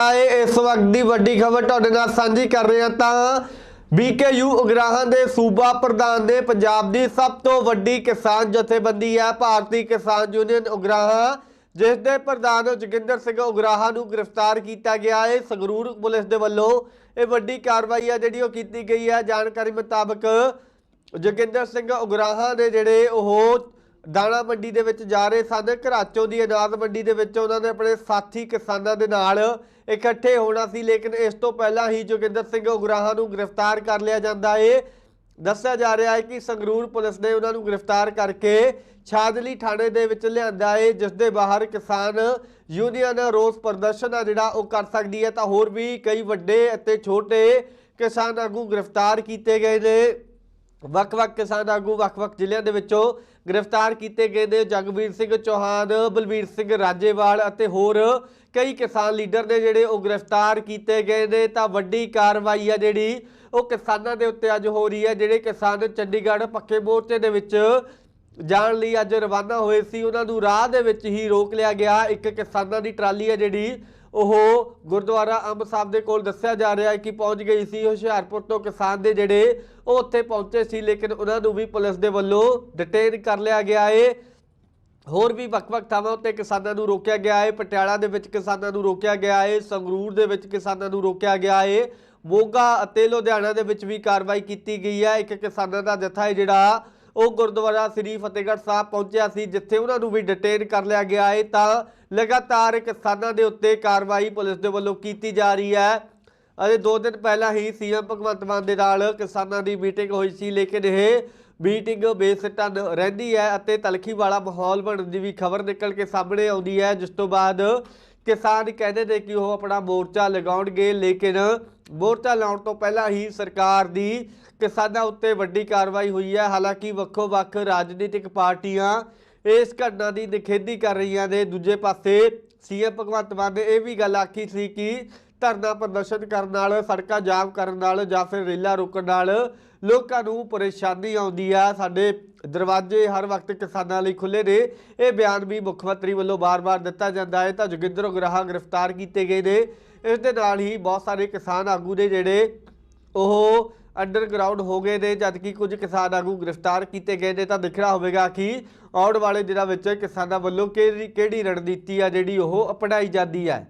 ਆਏ ਇਸ ਵਕਤ ਦੀ ਵੱਡੀ ਖਬਰ ਤੁਹਾਡੇ ਨਾਲ ਸਾਂਝੀ ਕਰ ਰਹੇ ਹਾਂ ਤਾਂ ਬੀਕੇਯੂ ਉਗਰਾਹਾਂ ਦੇ ਸੂਬਾ ਪ੍ਰਧਾਨ ਨੇ ਪੰਜਾਬ ਦੀ ਸਭ ਤੋਂ ਵੱਡੀ ਕਿਸਾਨ ਜਥੇਬੰਦੀ ਹੈ, ਭਾਰਤੀ ਕਿਸਾਨ ਯੂਨੀਅਨ ਉਗਰਾਹਾਂ, ਜਿਸ ਦੇ ਪ੍ਰਧਾਨ ਜੋਗਿੰਦਰ ਸਿੰਘ ਉਗਰਾਹਾਂ ਨੂੰ ਗ੍ਰਿਫਤਾਰ ਕੀਤਾ ਗਿਆ ਹੈ। ਸੰਗਰੂਰ ਪੁਲਿਸ ਦੇ ਵੱਲੋਂ ਇਹ ਵੱਡੀ ਕਾਰਵਾਈ ਹੈ ਜਿਹੜੀ ਉਹ ਕੀਤੀ ਗਈ ਹੈ। ਜਾਣਕਾਰੀ ਮੁਤਾਬਕ ਜੋਗਿੰਦਰ ਸਿੰਘ ਉਗਰਾਹਾਂ ਦੇ ਜਿਹੜੇ ਉਹ ਦਾਣਾ ਮੰਡੀ ਦੇ ਵਿੱਚ ਜਾ ਰਹੇ ਸਨ। ਘਰਾਚੋਂ ਦੀ ਅਨਾਜ ਮੰਡੀ ਦੇ ਵਿੱਚ ਉਹਨਾਂ ਨੇ ਆਪਣੇ ਸਾਥੀ ਕਿਸਾਨਾਂ ਦੇ ਨਾਲ ਇਕੱਠੇ ਹੋਣਾ ਸੀ, ਲੇਕਿਨ ਇਸ ਤੋਂ ਪਹਿਲਾਂ ਹੀ ਜੋਗਿੰਦਰ ਸਿੰਘ ਉਗਰਾਹਾਂ ਨੂੰ ਗ੍ਰਿਫਤਾਰ ਕਰ ਲਿਆ ਜਾਂਦਾ ਏ। ਦੱਸਿਆ ਜਾ ਰਿਹਾ ਹੈ ਕਿ ਸੰਗਰੂਰ ਪੁਲਿਸ ਨੇ ਉਹਨਾਂ ਨੂੰ ਗ੍ਰਿਫਤਾਰ ਕਰਕੇ ਛਾਦਲੀ ਥਾਣੇ ਦੇ ਵਿੱਚ ਲਿਆਂਦਾ ਏ, ਜਿਸ ਦੇ ਬਾਹਰ ਕਿਸਾਨ ਯੂਨੀਅਨ ਰੋਸ ਪ੍ਰਦਰਸ਼ਨ ਆ ਜਿਹੜਾ ਉਹ ਕਰ ਸਕਦੀ ਹੈ। ਤਾਂ ਹੋਰ ਵੀ ਕਈ ਵੱਡੇ ਅਤੇ ਛੋਟੇ ਕਿਸਾਨ ਆਗੂ ਗ੍ਰਿਫਤਾਰ ਕੀਤੇ ਗਏ ਨੇ। ਵੱਖ-ਵੱਖ ਕਿਸਾਨ ਆਗੂ ਵੱਖ-ਵੱਖ ਜ਼ਿਲ੍ਹਿਆਂ ਦੇ ਵਿੱਚੋਂ ਗ੍ਰਿਫਤਾਰ ਕੀਤੇ ਗਏ ਨੇ ਜਗਵੀਰ ਸਿੰਘ ਚੌਹਾਨ, ਬਲਵੀਰ ਸਿੰਘ ਰਾਜੇਵਾਲ ਅਤੇ ਹੋਰ ਕਈ ਕਿਸਾਨ ਲੀਡਰ ਨੇ ਜਿਹੜੇ ਉਹ ਗ੍ਰਿਫਤਾਰ ਕੀਤੇ ਗਏ ਨੇ। ਤਾਂ ਵੱਡੀ ਕਾਰਵਾਈ ਆ ਜਿਹੜੀ, ਉਹ ਕਿਸਾਨਾਂ ਦੇ ਉੱਤੇ ਅੱਜ ਹੋ ਰਹੀ ਹੈ, ਜਿਹੜੇ ਕਿਸਾਨ ਚੰਡੀਗੜ੍ਹ ਪੱਕੇ ਮੋਰਚੇ ਦੇ ਵਿੱਚ ਜਾਣ ਲਈ ਅੱਜ ਰਵਾਨਾ ਹੋਏ ਸੀ, ਉਹਨਾਂ ਨੂੰ ਰਾਹ ਦੇ ਵਿੱਚ ਹੀ ਰੋਕ ਲਿਆ ਗਿਆ। ਇੱਕ ਕਿਸਾਨਾਂ ਦੀ ਟਰਾਲੀ ਹੈ ਜਿਹੜੀ ਉਹ ਗੁਰਦੁਆਰਾ ਅੰਬ ਸਾਹਿਬ ਦੇ ਕੋਲ ਦੱਸਿਆ ਜਾ ਰਿਹਾ ਹੈ ਕਿ ਪਹੁੰਚ ਗਈ ਸੀ ਹੁਸ਼ਿਆਰਪੁਰ ਤੋਂ ਕਿਸਾਨ ਦੇ ਜਿਹੜੇ ਉਹ ਉੱਥੇ ਪਹੁੰਚੇ ਸੀ, ਲੇਕਿਨ ਉਹਨਾਂ ਨੂੰ ਵੀ ਪੁਲਿਸ ਦੇ ਵੱਲੋਂ ਡਿਟੇਨ ਕਰ ਲਿਆ ਗਿਆ ਹੈ ਹੋਰ ਵੀ ਵੱਖ-ਵੱਖ ਥਾਵਾਂ ਉੱਤੇ ਕਿਸਾਨਾਂ ਨੂੰ ਰੋਕਿਆ ਗਿਆ ਹੈ ਪਟਿਆਲਾ ਦੇ ਵਿੱਚ ਕਿਸਾਨਾਂ ਨੂੰ ਰੋਕਿਆ ਗਿਆ ਹੈ ਸੰਗਰੂਰ ਦੇ ਵਿੱਚ ਕਿਸਾਨਾਂ ਨੂੰ ਰੋਕਿਆ ਗਿਆ ਹੈ ਮੋਗਾ ਅਤੇ ਲੁਧਿਆਣਾ ਦੇ ਵਿੱਚ ਵੀ ਕਾਰਵਾਈ ਕੀਤੀ ਗਈ ਹੈ। ਇੱਕ ਕਿਸਾਨਾਂ ਦਾ ਜਥਾ ਹੈ ਜਿਹੜਾ ਉਹ ਗੁਰਦੁਆਰਾ ਸ੍ਰੀ ਫਤਿਹਗੜ੍ਹ ਸਾਹਿਬ ਪਹੁੰਚਿਆ ਸੀ, ਜਿੱਥੇ ਉਹਨਾਂ ਨੂੰ ਵੀ ਡਿਟੇਨ ਕਰ ਲਿਆ ਗਿਆ ਹੈ। ਤਾਂ ਲਗਾਤਾਰ ਕਿਸਾਨਾਂ ਦੇ ਉੱਤੇ ਕਾਰਵਾਈ ਪੁਲਿਸ ਦੇ ਵੱਲੋਂ ਕੀਤੀ ਜਾ ਰਹੀ ਹੈ। ਅਤੇ ਦੋ ਦਿਨ ਪਹਿਲਾਂ ਹੀ ਸੀਐਮ ਭਗਵੰਤ ਮਾਨ ਦੇ ਨਾਲ ਕਿਸਾਨਾਂ ਦੀ ਮੀਟਿੰਗ ਹੋਈ ਸੀ, ਲੇਕਿਨ ਇਹ ਮੀਟਿੰਗ ਬੇਸਿੱਟਾ ਨ- ਰਹਿੰਦੀ ਹੈ ਅਤੇ ਤਲਖੀ ਵਾਲਾ ਮਾਹੌਲ ਬਣਨ ਦੀ ਵੀ ਖਬਰ ਨਿਕਲ ਕੇ ਸਾਹਮਣੇ ਆਉਂਦੀ ਹੈ, ਜਿਸ ਤੋਂ ਬਾਅਦ ਕਿਸਾਨ ਕਹਿੰਦੇ ਨੇ ਕਿ ਉਹ ਆਪਣਾ ਮੋਰਚਾ ਲਗਾਉਣਗੇ, ਲੇਕਿਨ ਮੋਰਚਾ ਲਾਉਣ ਤੋਂ ਪਹਿਲਾਂ ਹੀ ਸਰਕਾਰ ਦੀ ਕਿਸਾਨਾਂ ਉੱਤੇ ਵੱਡੀ ਕਾਰਵਾਈ ਹੋਈ ਹੈ। ਹਾਲਾਂਕਿ ਵੱਖੋ ਵੱਖ ਰਾਜਨੀਤਿਕ ਪਾਰਟੀਆਂ ਇਸ ਘਟਨਾ ਦੀ ਨਿਖੇਧੀ ਕਰ ਰਹੀਆਂ ਨੇ। ਦੂਜੇ ਪਾਸੇ ਸੀਐਮ ਭਗਵੰਤ ਮਾਨ ਨੇ ਇਹ ਵੀ ਗੱਲ ਆਖੀ ਸੀ ਕਿ ਧਰਨਾ ਪ੍ਰਦਰਸ਼ਨ ਕਰਨ ਨਾਲ, ਸੜਕਾਂ ਜਾਮ ਕਰਨ ਨਾਲ ਜਾਂ ਫਿਰ ਰੇਲਾਂ ਰੋਕਣ ਨਾਲ ਲੋਕਾਂ ਨੂੰ ਪਰੇਸ਼ਾਨੀ ਆਉਂਦੀ ਆ। ਸਾਡੇ ਦਰਵਾਜ਼ੇ ਹਰ ਵਕਤ ਕਿਸਾਨਾਂ ਲਈ ਖੁੱਲੇ ਨੇ। ਇਹ ਬਿਆਨ ਵੀ ਮੁੱਖ ਮੰਤਰੀ ਵੱਲੋਂ ਬਾਰ-ਬਾਰ ਦਿੱਤਾ ਜਾਂਦਾ ਹੈ। ਤਾਂ ਜੋਗਿੰਦਰ ਉਗਰਾਹਾਂ ਗ੍ਰਿਫਤਾਰ ਕੀਤੇ ਗਏ ਨੇ। ਇਸ ਦੇ ਨਾਲ ਹੀ ਬਹੁਤ ਸਾਰੇ ਕਿਸਾਨ ਆਗੂ ਨੇ ਜਿਹੜੇ ਉਹ ਅੰਡਰਗਰਾਉਂਡ ਹੋ ਗਏ ਨੇ, ਜਦਕਿ ਕੁਝ ਕਿਸਾਨ ਆਗੂ ਗ੍ਰਿਫਤਾਰ ਕੀਤੇ ਗਏ ਨੇ। ਤਾਂ ਦਿਖਣਾ ਹੋਵੇਗਾ ਕਿ ਆਉਣ ਵਾਲੇ ਦਿਨਾਂ ਵਿੱਚ ਕਿਸਾਨਾਂ ਵੱਲੋਂ ਕਿਹੜੀ ਕਿਹੜੀ ਰਣਨੀਤੀ ਆ ਜਿਹੜੀ ਉਹ ਅਪਣਾਈ ਜਾਂਦੀ ਹੈ।